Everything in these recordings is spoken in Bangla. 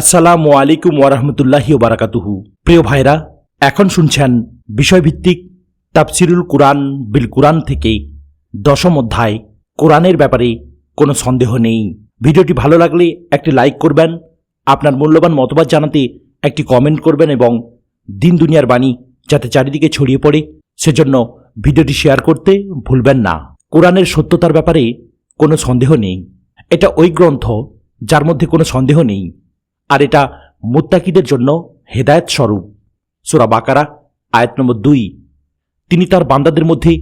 আসসালামু আলাইকুম ওয়ারহমতুল্লাহি বারাকাতুহু প্রিয় ভাইরা, এখন শুনছেন বিষয়ভিত্তিক তাফসিরুল কুরআন বিল কুরআন থেকে দশম অধ্যায়। কোরআনের ব্যাপারে কোনো সন্দেহ নেই। ভিডিওটি ভালো লাগলে একটি লাইক করবেন, আপনার মূল্যবান মতবাদ জানাতে একটি কমেন্ট করবেন এবং দিন দুনিয়ার বাণী যাতে চারিদিকে ছড়িয়ে পড়ে, সেজন্য ভিডিওটি শেয়ার করতে ভুলবেন না। কোরআনের সত্যতার ব্যাপারে কোনো সন্দেহ নেই। এটা ওই গ্রন্থ যার মধ্যে কোনো সন্দেহ নেই। আর এটা মুত্তাকিদের জন্য হেদায়েত স্বরূপ। সুরা বাকারা, আয়াত নম্বর দুই। তিনি তার বান্দাদের মধ্যে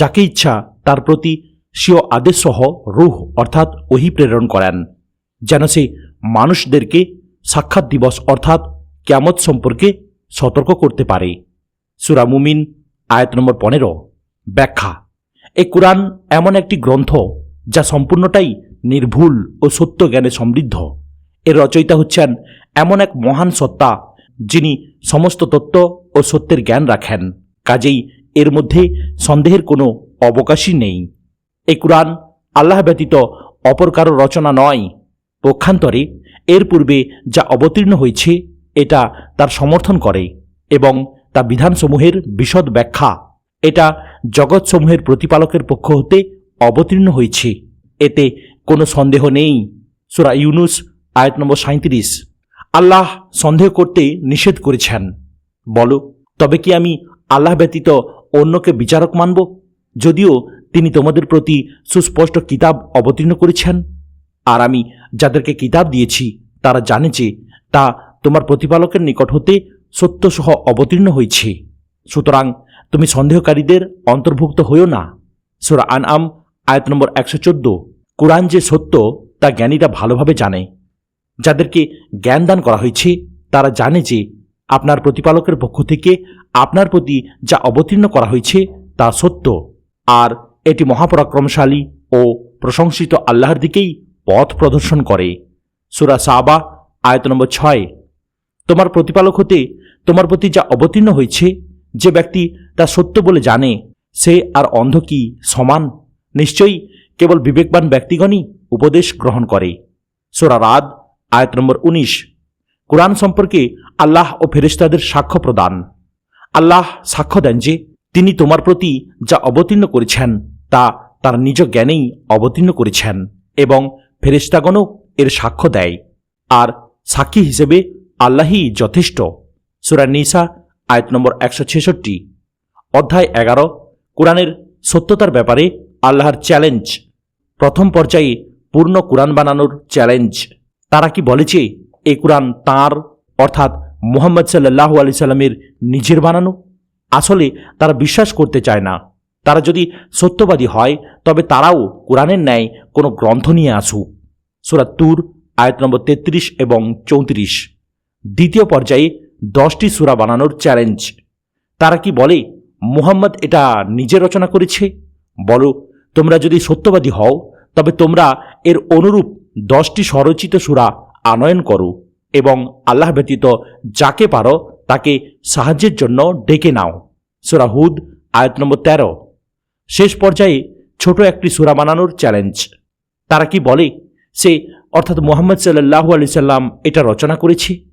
যাকে ইচ্ছা তার প্রতি স্বীয় আদেশসহ রুহ অর্থাৎ ওহি প্রেরণ করেন, যেন সে মানুষদেরকে সাক্ষাৎ দিবস অর্থাৎ ক্যামত সম্পর্কে সতর্ক করতে পারে। সুরা মুমিন, আয়াত নম্বর পনেরো, ব্যাখ্যা। এ কোরআন এমন একটি গ্রন্থ যা সম্পূর্ণটাই নির্ভুল ও সত্য জ্ঞানে সমৃদ্ধ। এর রচয়িতা হচ্ছেন এমন এক মহান সত্তা, যিনি সমস্ত তত্ত্ব ও সত্যের জ্ঞান রাখেন। কাজেই এর মধ্যে সন্দেহের কোনো অবকাশই নেই। এই কোরআন আল্লাহ ব্যতীত অপর কারও রচনা নয়। পক্ষান্তরে এর পূর্বে যা অবতীর্ণ হয়েছে, এটা তার সমর্থন করে এবং তা বিধানসমূহের বিশদ ব্যাখ্যা। এটা জগৎসমূহের প্রতিপালকের পক্ষ হতে অবতীর্ণ হয়েছে। এতে কোনো সন্দেহ নেই। সুরা ইউনুস আয়াত নম্বর সাঁত্রিশ আল্লাহ সন্দেহ করতে নিষেধ করেছেন। বলো, তবে কি আমি আল্লাহ ব্যতীত অন্যকে বিচারক মানব? যদিও তিনি তোমাদের প্রতি সুস্পষ্ট কিতাব অবতীর্ণ করেছেন। আর আমি যাদেরকে কিতাব দিয়েছি, তারা জানে যে তা তোমার প্রতিপালকের নিকট হতে সত্যসহ অবতীর্ণ হয়েছে। সুতরাং তুমি সন্দেহকারীদের অন্তর্ভুক্ত হইও না। সুরা আন আম আয়াত নম্বর একশো চোদ্দ। কোরআন যে সত্য, তা জ্ঞানীরা ভালোভাবে জানে। যাদেরকে জ্ঞান দান করা হয়েছে, তারা জানে যে আপনার প্রতিপালকের পক্ষ থেকে আপনার প্রতি যা অবতীর্ণ করা হয়েছে, তা সত্য। আর এটি মহাপরাক্রমশালী ও প্রশংসিত আল্লাহর দিকেই পথ প্রদর্শন করে। সুরা সাবা, আয়ত নম্বর ছয়। তোমার প্রতিপালক হতে তোমার প্রতি যা অবতীর্ণ হয়েছে, যে ব্যক্তি তা সত্য বলে জানে, সে আর অন্ধ কি সমান? নিশ্চয়ই কেবল বিবেকবান ব্যক্তিগণই উপদেশ গ্রহণ করে। সোরা রাদ আয়াত নম্বর উনিশ। কোরআন সম্পর্কে আল্লাহ ও ফেরেশতাদের সাক্ষ্য প্রদান। আল্লাহ সাক্ষ্য দেন যে, তিনি তোমার প্রতি যা অবতীর্ণ করেছেন, তা তার নিজ জ্ঞানেই অবতীর্ণ করেছেন এবং ফেরেশতাগণও এর সাক্ষ্য দেয়। আর সাক্ষী হিসেবে আল্লাহই যথেষ্ট। নিসা, আয়াত নম্বর একশো ছেষট্টি। অধ্যায় এগারো, কোরআনের সত্যতার ব্যাপারে আল্লাহর চ্যালেঞ্জ। প্রথম পর্যায়ে পূর্ণ কোরআন বানানোর চ্যালেঞ্জ। তারা কি বলেছে এই কোরআন তাঁর, অর্থাৎ মুহাম্মদ সাল্লাহ আলি সাল্লামের নিজের বানানো? আসলে তারা বিশ্বাস করতে চায় না। তারা যদি সত্যবাদী হয়, তবে তারাও কোরআনের ন্যায় কোনো গ্রন্থ নিয়ে আসুক। সুরাত তুর, আয়াত নম্বর তেত্রিশ এবং চৌত্রিশ। দ্বিতীয় পর্যায়ে দশটি সুরা বানানোর চ্যালেঞ্জ। তারা কি বলে, মুহাম্মদ এটা নিজে রচনা করেছে? বলো, তোমরা যদি সত্যবাদী হও, তবে তোমরা এর অনুরূপ দশটি স্বরচিত সুরা আনয়ন করো এবং আল্লাহ ব্যতীত যাকে পারো তাকে সাহায্যের জন্য ডেকে নাও। সুরা হুদ, আয়াত নম্বর তেরো। শেষ পর্যায়ে ছোট একটি সুরা বানানোর চ্যালেঞ্জ তারা কি বলে? সে, অর্থাৎ মোহাম্মদ সাল্লাহু আলি সাল্লাম এটা রচনা করেছে?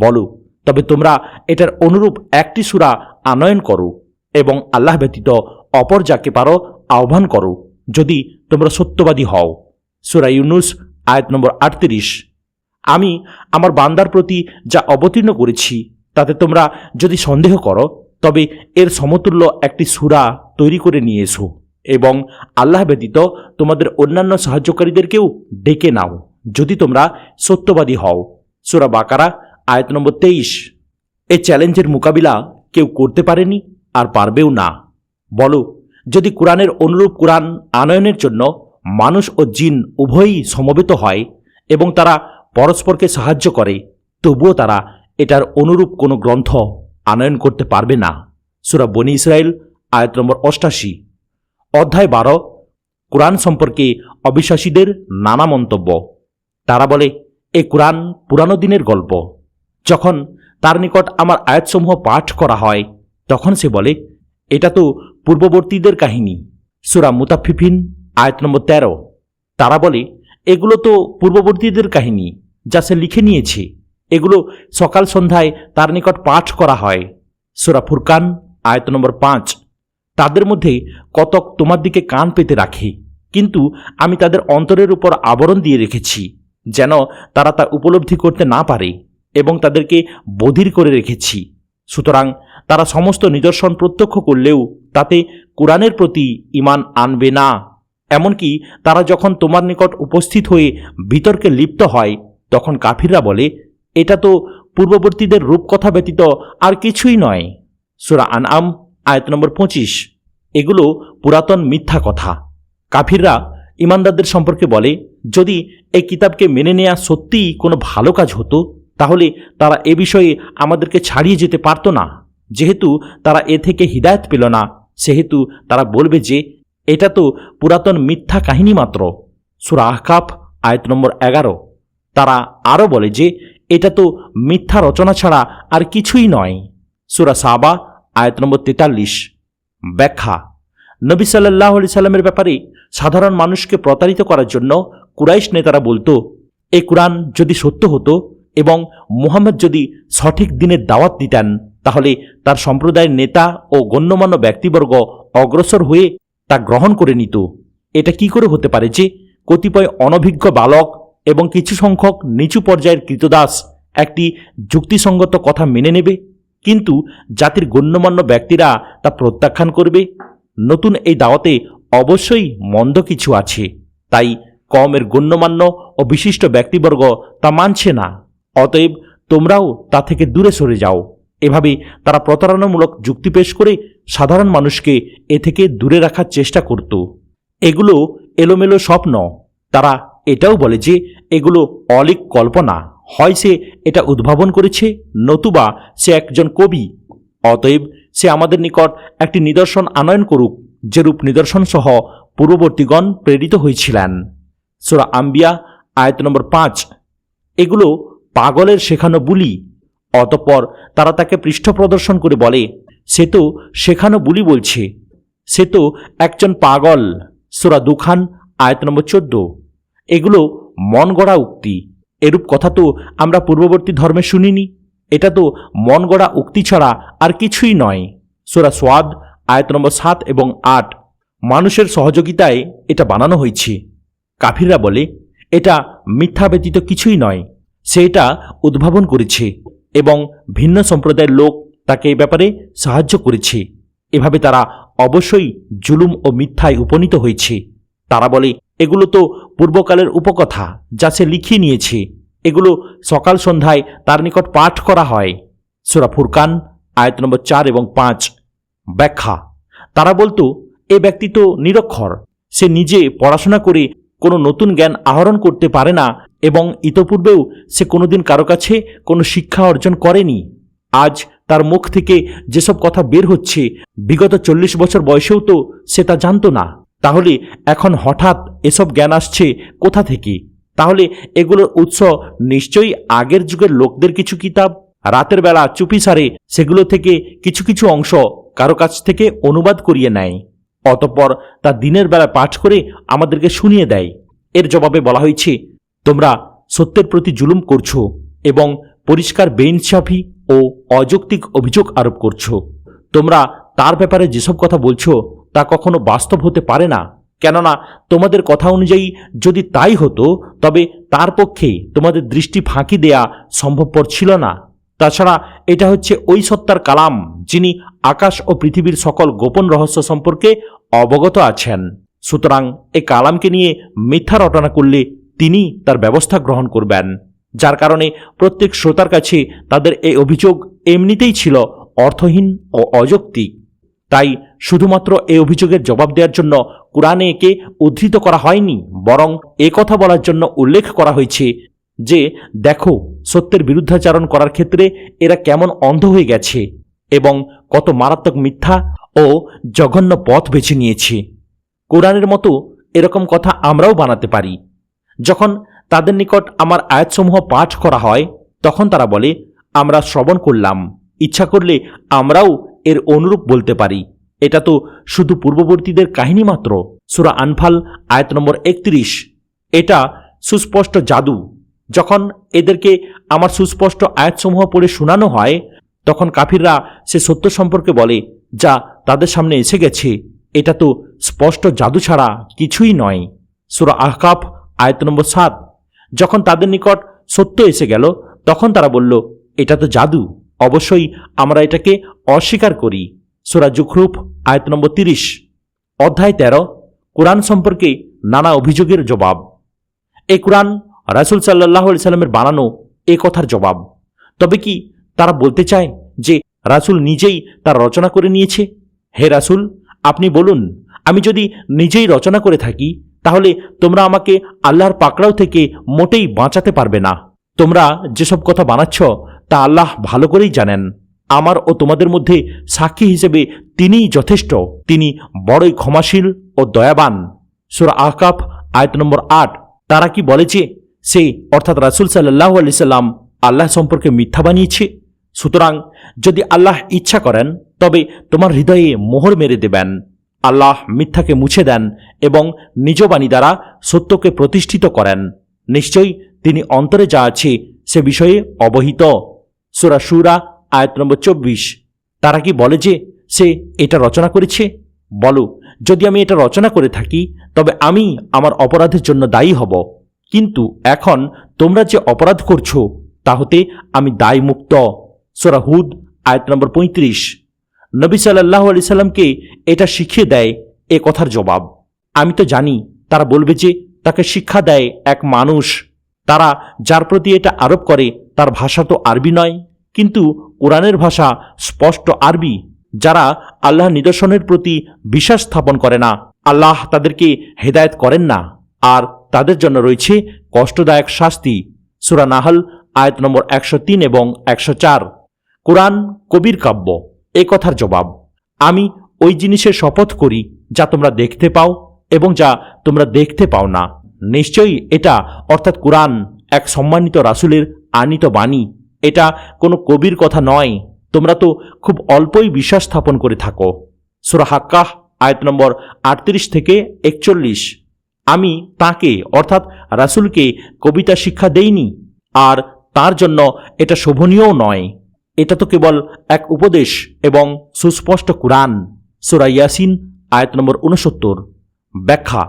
বলো, তবে তোমরা এটার অনুরূপ একটি সুরা আনয়ন করো এবং আল্লাহ ব্যতীত অপর যাকে পারো আহ্বান করো, যদি তোমরা সত্যবাদী হও। সুরা ইউনুস আয়াত নম্বর আটত্রিশ। আমি আমার বান্দার প্রতি যা অবতীর্ণ করেছি, তাতে তোমরা যদি সন্দেহ করো, তবে এর সমতুল্য একটি সুরা তৈরি করে নিয়ে এসো এবং আল্লাহ ব্যতীত তোমাদের অন্যান্য সাহায্যকারীদেরকেও ডেকে নাও, যদি তোমরা সত্যবাদী হও। সুরা বাকারা, আয়াত নম্বর তেইশ। এ চ্যালেঞ্জের মোকাবিলা কেউ করতে পারেনি আর পারবেও না। বলো, যদি কোরআনের অনুরূপ কোরআন আনয়নের জন্য মানুষ ও জিন উভয়ই সমবেত হয় এবং তারা পরস্পরকে সাহায্য করে, তবুও তারা এটার অনুরূপ কোনো গ্রন্থ আনয়ন করতে পারবে না। সুরা বনি ইসরায়েল আয়াত নম্বর অষ্টাশি। অধ্যায় বারো, কোরআন সম্পর্কে অবিশ্বাসীদের নানা মন্তব্য। তারা বলে, এ কোরআন পুরানো দিনের গল্প। যখন তার নিকট আমার আয়াতসমূহ পাঠ করা হয়, তখন সে বলে, এটা তো পূর্ববর্তীদের কাহিনী। সুরা মুতাফিফিন আয়াত নম্বর তেরো। তারা বলে, এগুলো তো পূর্ববর্তীদের কাহিনী যা সে লিখে নিয়েছে। এগুলো সকাল সন্ধ্যায় তার নিকট পাঠ করা হয়। সুরা ফুরকান, আয়ত নম্বর পাঁচ। তাদের মধ্যে কতক তোমার দিকে কান পেতে রাখে, কিন্তু আমি তাদের অন্তরের উপর আবরণ দিয়ে রেখেছি, যেন তারা তা উপলব্ধি করতে না পারে এবং তাদেরকে বধির করে রেখেছি। সুতরাং তারা সমস্ত নিদর্শন প্রত্যক্ষ করলেও তাতে কোরআনের প্রতি ইমান আনবে না। এমনকি তারা যখন তোমার নিকট উপস্থিত হয়ে বিতর্কে লিপ্ত হয়, তখন কাফিররা বলে, এটা তো পূর্ববর্তীদের রূপকথা ব্যতীত আর কিছুই নয়। সুরা আনআম, আয়ত নম্বর পঁচিশ। এগুলো পুরাতন মিথ্যা কথা। কাফিররা ইমানদারদের সম্পর্কে বলে, যদি এই কিতাবকে মেনে নেওয়া সত্যিই কোনো ভালো কাজ হতো, তাহলে তারা এ বিষয়ে আমাদেরকে ছাড়িয়ে যেতে পারত না। যেহেতু তারা এ থেকে হিদায়ত পেল না, সেহেতু তারা বলবে যে এটা তো পুরাতন মিথ্যা কাহিনী মাত্র। সুরা আহকাফ, আয়ত নম্বর এগারো। তারা আরও বলে যে, এটা তো মিথ্যা রচনা ছাড়া আর কিছুই নয়। সুরা সাবা, আয়ত নম্বর তেতাল্লিশ। ব্যাখ্যা। নবী সাল্লাহ আলি সাল্লামের ব্যাপারে সাধারণ মানুষকে প্রতারিত করার জন্য কুরাইশ নেতারা বলতো, এ কোরআন যদি সত্য হতো এবং মুহাম্মদ যদি সঠিক দিনের দাওয়াত দিতেন, তাহলে তার সম্প্রদায়ের নেতা ও গণ্যমান্য ব্যক্তিবর্গ অগ্রসর হয়ে তা গ্রহণ করে নিত। এটা কি করে হতে পারে যে কতিপয় অনভিজ্ঞ বালক এবং কিছু সংখ্যক নিচু পর্যায়ের কৃতদাস একটি যুক্তিসঙ্গত কথা মেনে নেবে, কিন্তু জাতির গণ্যমান্য ব্যক্তিরা তা প্রত্যাখ্যান করবে? নতুন এই দাওয়াতে অবশ্যই মন্দ কিছু আছে, তাই কমের গণ্যমান্য ও বিশিষ্ট ব্যক্তিবর্গ তা মানছে না। অতএব তোমরাও তা থেকে দূরে সরে যাও। এভাবে তারা প্রতারণামূলক যুক্তি পেশ করে সাধারণ মানুষকে এ থেকে দূরে রাখার চেষ্টা করত। এগুলো এলোমেলো স্বপ্ন। তারা এটাও বলে যে, এগুলো অলিক কল্পনা। হয় সে এটা উদ্ভাবন করেছে, নতুবা সে একজন কবি। অতএব সে আমাদের নিকট একটি নিদর্শন আনয়ন করুক যেরূপ নিদর্শন সহ পূর্ববর্তীগণ প্রেরিত হয়েছিলেন। সুরা আম্বিয়া, আয়ত নম্বর পাঁচ। এগুলো পাগলের শেখানো বুলি। অতঃপর তারা তাকে পৃষ্ঠ প্রদর্শন করে বলে সে তো শেখানো বুলি বলছে। সে তো একজন পাগল। সুরা দুখান, আয়ত নম্বর চোদ্দ। এগুলো মন গড়া উক্তি। এরূপ কথা তো আমরা পূর্ববর্তী ধর্মে শুনিনি। এটা তো মন গড়া উক্তি ছাড়া আর কিছুই নয়। সোরা সোয়াদ, আয়ত নম্বর সাত এবং আট। মানুষের সহযোগিতায় এটা বানানো হয়েছে। কাফিররা বলে, এটা মিথ্যা ব্যতীত কিছুই নয়। সে এটা উদ্ভাবন করেছে। এবং ভিন্ন সম্প্রদায়ের লোক তাকে এ ব্যাপারে সাহায্য করেছে। এভাবে তারা অবশ্যই জুলুম ও মিথ্যায় উপনীত হয়েছে। তারা বলে, এগুলো তো পূর্বকালের উপকথা যা সে লিখিয়ে নিয়েছে। এগুলো সকাল সন্ধ্যায় তার নিকট পাঠ করা হয়। সুরা ফুরকান, আয়ত নম্বর চার এবং পাঁচ। ব্যাখ্যা, তারা বলতো, এ ব্যক্তি তো নিরক্ষর। সে নিজে পড়াশোনা করে কোনো নতুন জ্ঞান আহরণ করতে পারে না। এবং ইতপূর্বেও সে কোনোদিন কারও কাছে কোনো শিক্ষা অর্জন করেনি। আজ তার মুখ থেকে যেসব কথা বের হচ্ছে, বিগত চল্লিশ বছর বয়সেও তো সে তা জানতো না। তাহলে এখন হঠাৎ এসব জ্ঞান আসছে কোথা থেকে? তাহলে এগুলোর উৎস নিশ্চয়ই আগের যুগের লোকদের কিছু কিতাব? রাতের বেলা চুপি সারে সেগুলো থেকে কিছু কিছু অংশ কারও কাছ থেকে অনুবাদ করিয়ে নেয়। অতঃপর তা দিনের বেলা পাঠ করে আমাদেরকে শুনিয়ে দেয়। এর জবাবে বলা হয়েছে তোমরা সত্যের প্রতি জুলুম করছ এবং পরিষ্কার বেইনসাফি ও অযৌক্তিক অভিযোগ আরোপ করছ। তোমরা তার ব্যাপারে যেসব কথা বলছো তা কখনো বাস্তব হতে পারে না। কেননা তোমাদের কথা অনুযায়ী যদি তাই হতো, তবে তার পক্ষে তোমাদের দৃষ্টি ফাঁকি দেয়া সম্ভবপর ছিল না। তাছাড়া এটা হচ্ছে ওই সত্তার কালাম যিনি আকাশ ও পৃথিবীর সকল গোপন রহস্য সম্পর্কে অবগত আছেন। সুতরাং এই কালামকে নিয়ে মিথ্যা রটনা করলে তিনি তার ব্যবস্থা গ্রহণ করবেন, যার কারণে প্রত্যেক শ্রোতার কাছে তাদের এই অভিযোগ এমনিতেই ছিল অর্থহীন ও অযৌক্তিক। তাই শুধুমাত্র এই অভিযোগের জবাব দেওয়ার জন্য কোরআনে একে উদ্ধৃত করা হয়নি, বরং এ কথা বলার জন্য উল্লেখ করা হয়েছে যে, দেখো, সত্যের বিরুদ্ধাচারণ করার ক্ষেত্রে এরা কেমন অন্ধ হয়ে গেছে এবং কত মারাত্মক মিথ্যা ও জঘন্য পথ বেছে নিয়েছে। কোরআনের মতো এরকম কথা আমরাও বানাতে পারি। যখন তাদের নিকট আমার আয়াতসমূহ পাঠ করা হয়, তখন তারা বলে, আমরা শ্রবণ করলাম। ইচ্ছা করলে আমরাও এর অনুরূপ বলতে পারি। এটা তো শুধু পূর্ববর্তীদের কাহিনী মাত্র। সুরা আনফাল, আয়াত নম্বর একত্রিশ। এটা সুস্পষ্ট জাদু। যখন এদেরকে আমার সুস্পষ্ট আয়াতসমূহ পড়ে শোনানো হয়, তখন কাফিররা সে সত্য সম্পর্কে বলে, যা তাদের সামনে এসে গেছে। এটা তো স্পষ্ট জাদু ছাড়া কিছুই নয়। সুরা আহকাফ আয়ত নম্বর সাত। যখন তাদের নিকট সত্য এসে গেল, তখন তারা বলল, এটা তো জাদু। অবশ্যই আমরা এটাকে অস্বীকার করি। সুরা জুখরুফ আয়ত নম্বর তিরিশ। অধ্যায় তেরো, কোরআন সম্পর্কে নানা অভিযোগের জবাব। এই কোরআন রাসুল সাল্লাহ সাল্লামের বানানো এ কথার জবাব। তবে কি তারা বলতে চায় যে রাসুল নিজেই তার রচনা করে নিয়েছে? হে রাসুল, আপনি বলুন, আমি যদি নিজেই রচনা করে থাকি তাহলে তোমরা আমাকে আল্লাহর পাকড়াও থেকে মোটেই বাঁচাতে পারবে না। তোমরা যেসব কথা বানাচ্ছ, তা আল্লাহ ভালো করেই জানেন। আমার ও তোমাদের মধ্যে সাক্ষী হিসেবে তিনিই যথেষ্ট। তিনি বড়ই ক্ষমাশীল ও দয়াবান। সুরা আহকাফ, আয়ত নম্বর আট। তারা কি বলে যে, সে অর্থাৎ রাসুল সাল্লাহ আলি সাল্লাম আল্লাহ সম্পর্কে মিথ্যা বানিয়েছে? সুতরাং যদি আল্লাহ ইচ্ছা করেন, তবে তোমার হৃদয়ে মোহর মেরে দেবেন। আল্লাহ মিথ্যাকে মুছে দেন এবং নিজ বাণী দ্বারা সত্যকে প্রতিষ্ঠিত করেন। নিশ্চয়ই তিনি অন্তরে যা আছে সে বিষয়ে অবহিত। সুরা সুরা আয়াত নম্বর চব্বিশ। তারা কি বলে যে সে এটা রচনা করেছে? বলো, যদি আমি এটা রচনা করে থাকি, তবে আমি আমার অপরাধের জন্য দায়ী হব। কিন্তু এখন তোমরা যে অপরাধ করছ তা হতে আমি দায়মুক্ত। সোরা হুদ, আয়াত নম্বর পঁয়ত্রিশ। নবী সাল্লাহ আলি সাল্লামকে এটা শিখিয়ে দেয় এ কথার জবাব। আমি তো জানি, তারা বলবে যে তাকে শিক্ষা দেয় এক মানুষ। তারা যার প্রতি এটা আরোপ করে, তার ভাষা তো আরবি নয়। কিন্তু কোরআনের ভাষা স্পষ্ট আরবি, যারা আল্লাহ নিদর্শনের প্রতি বিশ্বাস স্থাপন করে না। আল্লাহ তাদেরকে হেদায়েত করেন না, আর তাদের জন্য রয়েছে কষ্টদায়ক শাস্তি। সুরা নাহল, আয়াত নম্বর একশো তিন এবং একশো চার। কোরআন কবির কাব্য। এ কথার জবাব, আমি ওই জিনিসের শপথ করি যা তোমরা দেখতে পাও এবং যা তোমরা দেখতে পাও না। নিশ্চয়ই এটা অর্থাৎ কোরআন এক সম্মানিত রাসুলের আনিত বাণী। এটা কোনো কবির কথা নয়। তোমরা তো খুব অল্পই বিশ্বাস স্থাপন করে থাকো। সুরা হাক্কাহ, আয়াত নম্বর আটত্রিশ থেকে একচল্লিশ। আমি তাকে, অর্থাৎ রাসুলকে কবিতা শিক্ষা দেইনি, আর তার জন্য এটা শোভনীয়ও নয়। এটা তো কেবল এক উপদেশ এবং সুস্পষ্ট কুরআন। সুরা ইয়াসিন, আয়াত নম্বর উনসত্তর ব্যাখ্যা,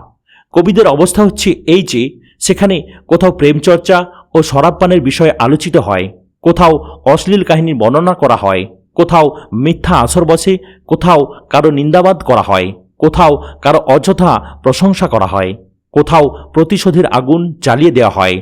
কবিদের অবস্থা হচ্ছে এই যে, সেখানে কোথাও প্রেমচর্চা ও শরাবপানের বিষয়ে আলোচিত হয়, কোথাও অশ্লীল কাহিনীর বর্ণনা করা হয়, কোথাও মিথ্যা আসর বসে, কোথাও কারও নিন্দাবাদ করা হয়, কোথাও কারও অযথা প্রশংসা করা হয়, কোথাও প্রতিশোধের আগুন জ্বালিয়ে দেওয়া হয়।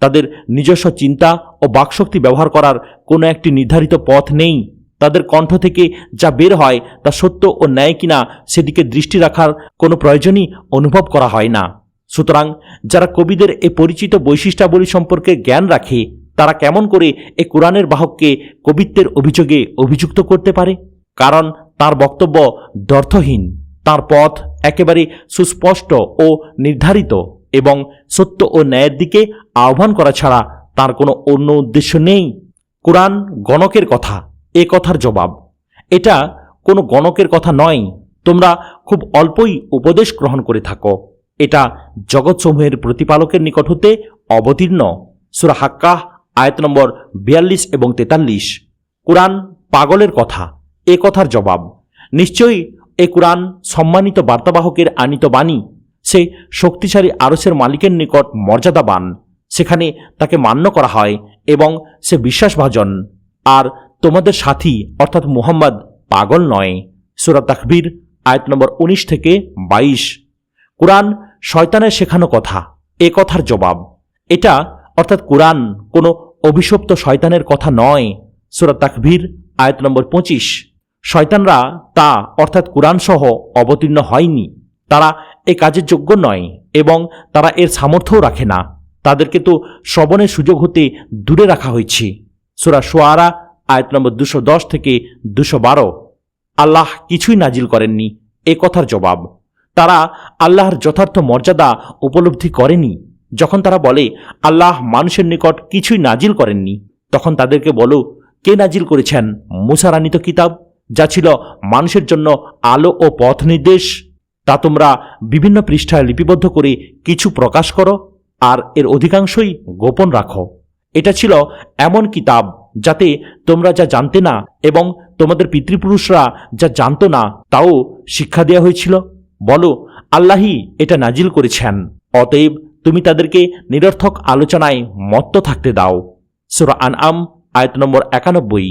তাদের নিজস্ব চিন্তা ও বাকশক্তি ব্যবহার করার কোনো একটি নির্ধারিত পথ নেই। তাদের কণ্ঠ থেকে যা বের হয় তা সত্য ও ন্যায় কিনা সেদিকে দৃষ্টি রাখার কোনো প্রয়োজনই অনুভব করা হয় না। সুতরাং যারা কবিদের এ পরিচিত বৈশিষ্ট্যাবলী সম্পর্কে জ্ঞান রাখে, তারা কেমন করে এ কোরআনের বাহককে কবিত্বের অভিযোগে অভিযুক্ত করতে পারে? কারণ তার বক্তব্য দর্থহীন তার পথ একেবারে সুস্পষ্ট ও নির্ধারিত। এবং সত্য ও ন্যায়ের দিকে আহ্বান করা ছাড়া তার কোনো অন্য উদ্দেশ্য নেই। কোরআন গণকের কথা, এ কথার জবাব। এটা কোনো গণকের কথা নয়। তোমরা খুব অল্পই উপদেশ গ্রহণ করে থাকো। এটা জগৎসমূহের প্রতিপালকের নিকট হতে অবতীর্ণ। সুরা হাক্কাহ, আয়াত নম্বর বিয়াল্লিশ এবং তেতাল্লিশ। কোরআন পাগলের কথা, এ কথার জবাব। নিশ্চয়ই এ কোরআন সম্মানিত বার্তাবাহকের আনিত বাণী। সে শক্তিশালী আরসের মালিকের নিকট মর্যাদাবান। সেখানে তাকে মান্য করা হয় এবং সে বিশ্বাসভাজন। আর তোমাদের সাথী অর্থাৎ মুহাম্মদ পাগল নয়। সুরা তাকবীর, আয়াত নম্বর উনিশ থেকে বাইশ। কোরআন শয়তানের শেখানো কথা, এ কথার জবাব। এটা অর্থাৎ কোরআন কোনো অভিশপ্ত শয়তানের কথা নয়। সুরা তাকবীর, আয়াত নম্বর পঁচিশ। শয়তানরা তা অর্থাৎ কোরআন সহ অবতীর্ণ হয়নি। তারা এ কাজের যোগ্য নয় এবং তারা এর সামর্থ্যও রাখে না। তাদেরকে তো শ্রবণের সুযোগ হতে দূরে রাখা হয়েছে। সুরা সোয়ারা আয়াত নম্বর দুশো দশ থেকে দুশো বারো। আল্লাহ কিছুই নাজিল করেননি এ কথার জবাব। তারা আল্লাহর যথার্থ মর্যাদা উপলব্ধি করেনি। যখন তারা বলে, আল্লাহ মানুষের নিকট কিছুই নাজিল করেননি, তখন তাদেরকে বলো, কে নাজিল করেছেন? মুসারানিত কিতাব, যা ছিল মানুষের জন্য আলো ও পথ নির্দেশ তা তোমরা বিভিন্ন পৃষ্ঠায় লিপিবদ্ধ করে কিছু প্রকাশ করো, আর এর অধিকাংশই গোপন রাখো। এটা ছিল এমন কিতাব যাতে তোমরা যা জানতে না এবং তোমাদের পিতৃপুরুষরা যা জানত না তাও শিক্ষা দেওয়া হয়েছিল। বলো আল্লাহি এটা নাজিল করেছেন। অতএব তুমি তাদেরকে নিরর্থক আলোচনায় মত্ত থাকতে দাও। সুরা আন আম আয়ত নম্বর একানব্বই।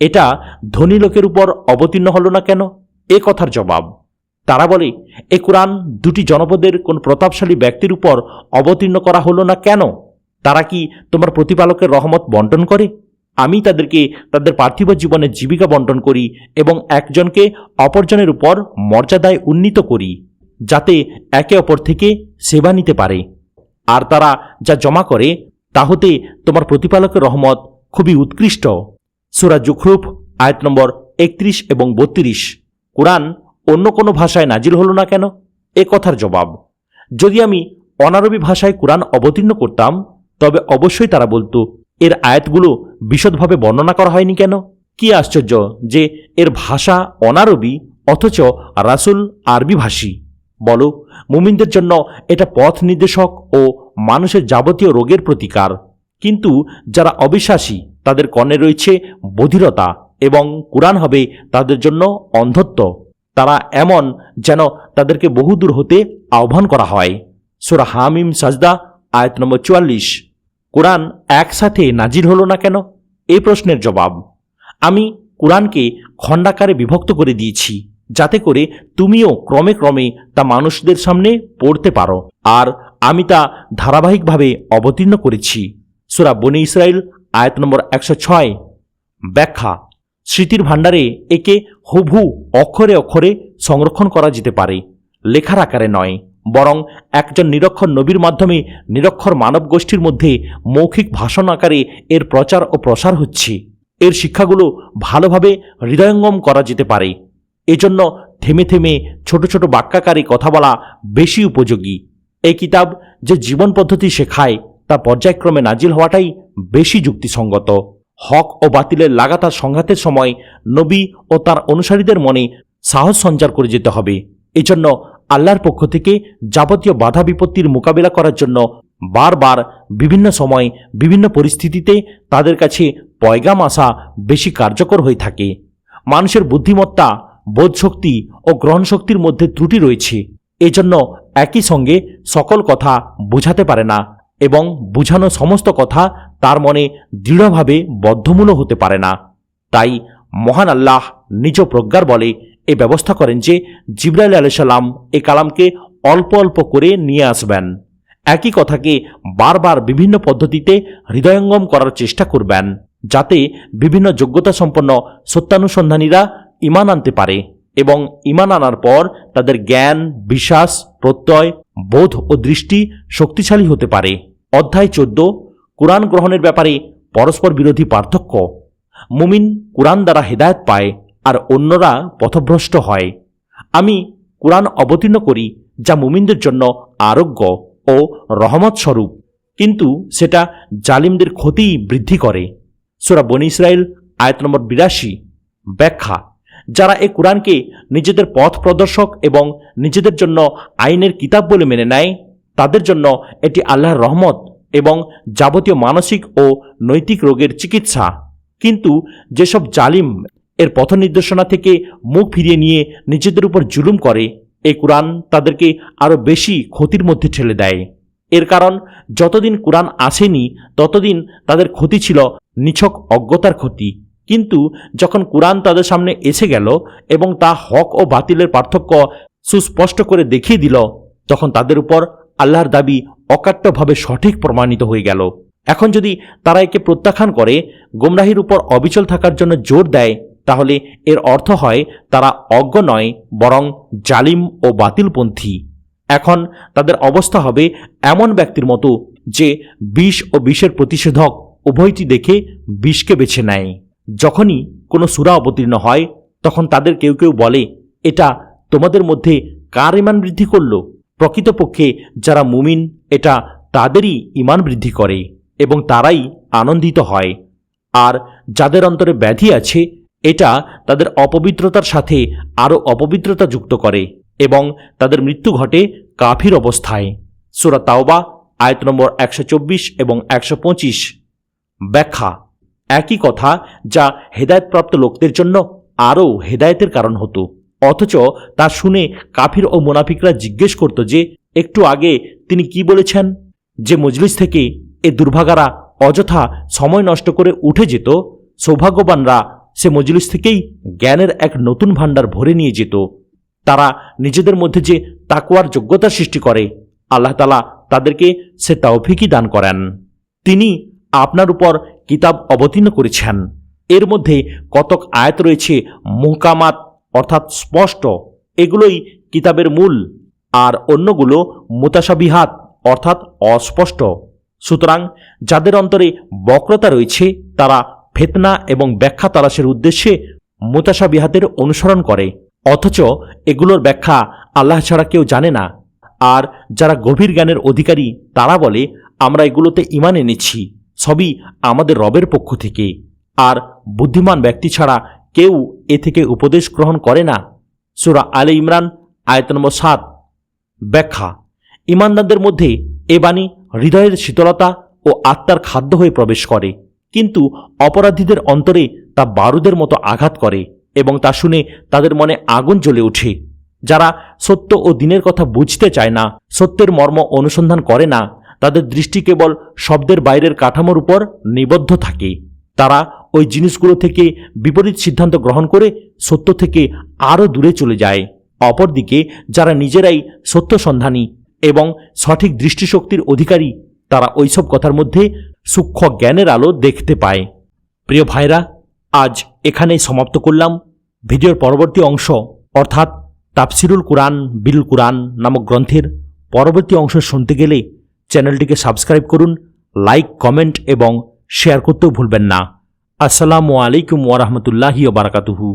এটা ধনী লোকের উপর অবতীর্ণ হল না কেন? এ কথার জবাব। তারা বলে, এ কোরআন দুটি জনপদের কোন প্রতাপশালী ব্যক্তির উপর অবতীর্ণ করা হলো না কেন? তারা কি তোমার প্রতিপালকের রহমত বন্টন করে? আমি তাদেরকে, তাদের পার্থিব জীবনে জীবিকা বন্টন করি এবং একজনকে অপরজনের উপর মর্যাদায় উন্নীত করি, যাতে একে অপর থেকে সেবা নিতে পারে। আর তারা যা জমা করে তা হতে তোমার প্রতিপালকের রহমত খুবই উৎকৃষ্ট। সুরা জুখরুফ, আয়াত নম্বর একত্রিশ এবং বত্রিশ। কোরআন অন্য কোনো ভাষায় নাজিল হলো না কেন? এ কথার জবাব, যদি আমি অনারবি ভাষায় কোরআন অবতীর্ণ করতাম, তবে অবশ্যই তারা বলতো, এর আয়াতগুলো বিশদভাবে বর্ণনা করা হয়নি কেন? কি আশ্চর্য যে এর ভাষা অনারবি অথচ রাসুল আরবি ভাষী। বলো, মুমিনদের জন্য এটা পথ নির্দেশক ও মানুষের যাবতীয় রোগের প্রতিকার। কিন্তু যারা অবিশ্বাসী, তাদের কর্ণে রয়েছে বধিরতা এবং কোরআন হবে তাদের জন্য অন্ধত্ব। তারা এমন যেন তাদেরকে বহুদূর হতে আহ্বান করা হয়। সুরা হামিম, সাজদা, আয়াত নম্বর চুয়াল্লিশ। কোরআন একসাথে নাজির হলো না কেন? এই প্রশ্নের জবাব। আমি কোরআনকে খণ্ডাকারে বিভক্ত করে দিয়েছি, যাতে করে তুমিও ক্রমে ক্রমে তা মানুষদের সামনে পড়তে পারো। আর আমি তা ধারাবাহিকভাবে অবতীর্ণ করেছি। সুরা বনি ইসরায়েল আয়াত নম্বর একশো ছয়। ব্যাখ্যা স্মৃতির ভাণ্ডারে একে হুবহু অক্ষরে অক্ষরে সংরক্ষণ করা যেতে পারে। লেখার আকারে নয়, বরং একজন নিরক্ষর নবীর মাধ্যমে নিরক্ষর মানব গোষ্ঠীর মধ্যে মৌখিক ভাষণ আকারে এর প্রচার ও প্রসার হচ্ছে। এর শিক্ষাগুলো ভালোভাবে হৃদয়ঙ্গম করা যেতে পারে। এজন্য থেমে থেমে ছোট ছোট বাক্যাকারে কথা বলা বেশি উপযোগী। এই কিতাব যে জীবন পদ্ধতি শেখায় তা পর্যায়ক্রমে নাজিল হওয়াটাই বেশি যুক্তিসঙ্গত। হক ও বাতিলের লাগাতার সংঘাতের সময় নবী ও তার অনুসারীদের মনে সাহস সঞ্চার করে যেতে হবে। এজন্য আল্লাহর পক্ষ থেকে যাবতীয় বাধা বিপত্তির মোকাবিলা করার জন্য বারবার বিভিন্ন সময় বিভিন্ন পরিস্থিতিতে তাদের কাছে পয়গাম আসা বেশি কার্যকর হয়ে থাকে। মানুষের বুদ্ধিমত্তা, বোধশক্তি ও গ্রহণশক্তির মধ্যে ত্রুটি রয়েছে। এজন্য একই সঙ্গে সকল কথা বোঝাতে পারে না। এবং বুঝানো সমস্ত কথা তার মনে দৃঢ়ভাবে বদ্ধমূল হতে পারে না। তাই মহান আল্লাহ নিজ প্রজ্ঞার বলে এ ব্যবস্থা করেন যে জিব্রাইল আলাইসাল্লাম এ কালামকে অল্প অল্প করে নিয়ে আসবেন। একই কথাকে বারবার বিভিন্ন পদ্ধতিতে হৃদয়ঙ্গম করার চেষ্টা করবেন, যাতে বিভিন্ন যোগ্যতা সম্পন্ন সত্যানুসন্ধানীরা ইমান আনতে পারে এবং ইমান আনার পর তাদের জ্ঞান, বিশ্বাস, প্রত্যয় বোধ ও দৃষ্টি শক্তিশালী হতে পারে। অধ্যায় চোদ্দ, কোরআন গ্রহণের ব্যাপারে পরস্পর বিরোধী পার্থক্য। মুমিন কোরআন দ্বারা হেদায়ত পায় আর অন্যরা পথভ্রষ্ট হয়। আমি কোরআন অবতীর্ণ করি যা মুমিনদের জন্য আরোগ্য ও রহমত স্বরূপ কিন্তু সেটা জালিমদের ক্ষতি বৃদ্ধি করে। সুরা বনি ইসরায়েল আয়ত নম্বর বিরাশি, ব্যাখ্যা যারা এই কোরআনকে নিজেদের পথ প্রদর্শক এবং নিজেদের জন্য আইনের কিতাব বলে মেনে নেয়, তাদের জন্য এটি আল্লাহর রহমত এবং যাবতীয় মানসিক ও নৈতিক রোগের চিকিৎসা। কিন্তু যেসব জালিম এর পথ নির্দেশনা থেকে মুখ ফিরিয়ে নিয়ে নিজেদের উপর জুলুম করে, এই কোরআন তাদেরকে আরও বেশি ক্ষতির মধ্যে ঠেলে দেয়। এর কারণ, যতদিন কোরআন আসেনি, ততদিন তাদের ক্ষতি ছিল নিছক অজ্ঞতার ক্ষতি। কিন্তু যখন কোরআন তাদের সামনে এসে গেল এবং তা হক ও বাতিলের পার্থক্য সুস্পষ্ট করে দেখিয়ে দিল, তখন তাদের উপর আল্লাহর দাবি অকাট্যভাবে সঠিক প্রমাণিত হয়ে গেল। এখন যদি তারা একে প্রত্যাখ্যান করে, গোমরাহির উপর অবিচল থাকার জন্য জোর দেয়, তাহলে এর অর্থ হয় তারা অজ্ঞ নয়, বরং জালিম ও বাতিলপন্থী। এখন তাদের অবস্থা হবে এমন ব্যক্তির মতো যে বিষ ও বিষের প্রতিষেধক উভয়টি দেখে বিষকে বেছে নেয়। যখনই কোনো সুরা অবতীর্ণ হয়, তখন তাদের কেউ কেউ বলে, এটা তোমাদের মধ্যে কার ইমান বৃদ্ধি করল? প্রকৃতপক্ষে যারা মুমিন, এটা তাদেরই ইমান বৃদ্ধি করে এবং তারাই আনন্দিত হয়। আর যাদের অন্তরে ব্যাধি আছে, এটা তাদের অপবিত্রতার সাথে আরও অপবিত্রতা যুক্ত করে এবং তাদের মৃত্যু ঘটে কাফির অবস্থায়। সুরা তাওবা, আয়ত নম্বর একশো চব্বিশ এবং একশো পঁচিশ। ব্যাখ্যা একই কথা যা হেদায়তপ্রাপ্ত লোকদের জন্য আরও হেদায়েতের কারণ হতো। অথচ তা শুনে কাফির ও মোনাফিকরা জিজ্ঞেস করত যে, একটু আগে তিনি কি বলেছেন? যে মজলিস থেকে এ দুর্ভাগারা অযথা সময় নষ্ট করে উঠে যেত, সৌভাগ্যবানরা সে মজলিস থেকেই জ্ঞানের এক নতুন ভাণ্ডার ভরে নিয়ে যেত। তারা নিজেদের মধ্যে যে তাকুয়ার যোগ্যতা সৃষ্টি করে, আল্লাহ তালা তাদেরকে সে তাওফিকই দান করেন। তিনি আপনার উপর কিতাব অবতীর্ণ করেছেন। এর মধ্যে কতক আয়াত রয়েছে, মুহকামাত, অর্থাৎ স্পষ্ট। এগুলোই কিতাবের মূল। আর অন্যগুলো মোতাসাবিহাত অর্থাৎ অস্পষ্ট। সুতরাং যাদের অন্তরে বক্রতা রয়েছে, তারা ফেতনা এবং ব্যাখ্যা তালাশের উদ্দেশ্যে মোতাসাবিহাতের অনুসরণ করে। অথচ এগুলোর ব্যাখ্যা আল্লাহ ছাড়া কেউ জানে না। আর যারা গভীর জ্ঞানের অধিকারী, তারা বলে, আমরা এগুলোতে ইমান এনেছি। সবই আমাদের রবের পক্ষ থেকে। আর বুদ্ধিমান ব্যক্তি ছাড়া কেউ এ থেকে উপদেশ গ্রহণ করে না। সুরা আলে ইমরান, আয়ত নম্বর সাত। ব্যাখ্যা। ইমানদারদের মধ্যে এ বাণী হৃদয়ের শীতলতা ও আত্মার খাদ্য হয়ে প্রবেশ করে। কিন্তু অপরাধীদের অন্তরে তা বারুদের মতো আঘাত করে এবং তা শুনে তাদের মনে আগুন জ্বলে ওঠে। যারা সত্য ও দিনের কথা বুঝতে চায় না, সত্যের মর্ম অনুসন্ধান করে না তাদের দৃষ্টি কেবল শব্দের বাইরের কাঠামোর উপর নিবদ্ধ থাকে। তারা ওই জিনিসগুলো থেকে বিপরীত সিদ্ধান্ত গ্রহণ করে সত্য থেকে আরও দূরে চলে যায়। অপরদিকে যারা নিজেরাই সত্য সন্ধানী এবং সঠিক দৃষ্টিশক্তির অধিকারী, তারা ওইসব কথার মধ্যে সূক্ষ্ম জ্ঞানের আলো দেখতে পায়। প্রিয় ভাইরা আজ এখানেই সমাপ্ত করলাম। ভিডিওর পরবর্তী অংশ, অর্থাৎ তাফসিরুল কুরআন বিল কুরআন নামক গ্রন্থের পরবর্তী অংশ শুনতে গেলে চ্যানেলটিকে সাবস্ক্রাইব করুন লাইক কমেন্ট এবং শেয়ার করতেও ভুলবেন না। আসসালামু আলাইকুম ওয়ারহমতুল্লাহি বারাকাতুহু।